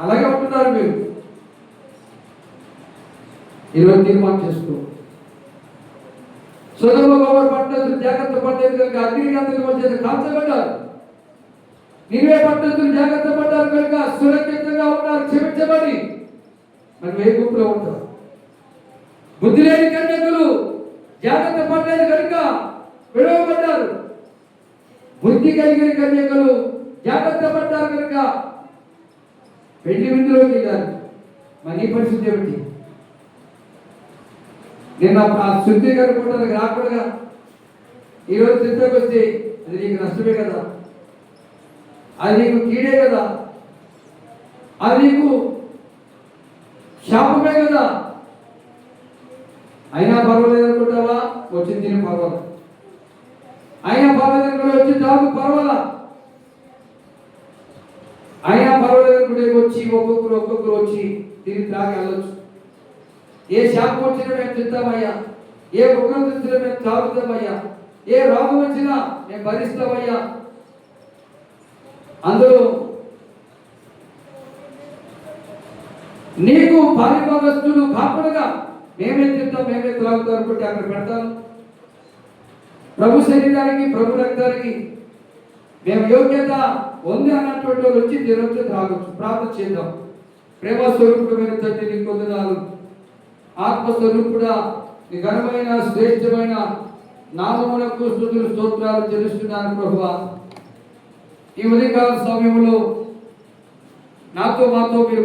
అలాగే ఉంటున్నారు మీరు. ఈరోజు తీర్మానం చేసుకో. సుధమ గోవర్ పట్టణస్తులు జాగ్రత్త పడ్డారు కనుక అగ్ని గంతలు వచ్చేది కాల్చబడ్డారు నీవే పట్టణస్తులు జాగ్రత్త పడ్డారు కనుక సురక్షితంగా ఉన్నారు క్షమించబడి మరి ఏ గుంపులో ఉంటారు బుద్ధి లేని కన్యకులు జాగ్రత్త పడ్డారు కనుక విడవబడ్డారు. బుద్ధి కలిగిన కన్యకులు జాగ్రత్త పడ్డారు కనుక పెళ్ళి విందులోకి వెళ్ళారు మరి నీ పరిస్థితి ఏమిటి? నేను ఆ శుద్ధి కనుక్కుంటానికి రాకూడగా ఈరోజు చిత్రకు వస్తే అది నీకు నష్టమే కదా? అది నీకు కీడే కదా? అది నీకు శాపమే కదా? అయినా పర్వాలేదు అనుకుంటావా? వచ్చింది తిని పర్వాలేదు. అయినా పర్వాలేదు అనుకుంటే వచ్చి తాగు పర్వాలా అయినా పర్వాలేదు వచ్చి ఒక్కొక్కరు ఒక్కొక్కరు వచ్చి తిరిగి త్రాగి వెళ్ళొచ్చు. ఏ శాపం వచ్చినా మేము తింటామయ్యా. ఏ ఉగ్రం వచ్చినా మేము తాగుతామయ్యా. ఏ రోగం వచ్చినా మేము భరిస్తామయ్యా. అందులో నీకు పారిభాగస్తులు కాకుండా మేమే తింటాం మేమే త్రాగుతాం అనుకుంటే అక్కడ పెడతాను. ప్రభు శరీరానికి ప్రభు రక్తానికి మేము యోగ్యత ఉంది అన్నటువంటి వాళ్ళు వచ్చి తినొచ్చు త్రాగొచ్చు ప్రార్థన చేద్దాం. ప్రేమ స్వరూపమైన తండ్రి నీ కొందనాలు. ఆత్మస్వరూపుడా నీ ఘనమైన శ్రేష్టమైన నామమునకు స్థుతులు స్తోత్రాలు తెలుస్తున్నాను ప్రభువా. ఈ ఉదయకాల సమయంలో నాతో మాతో మీరు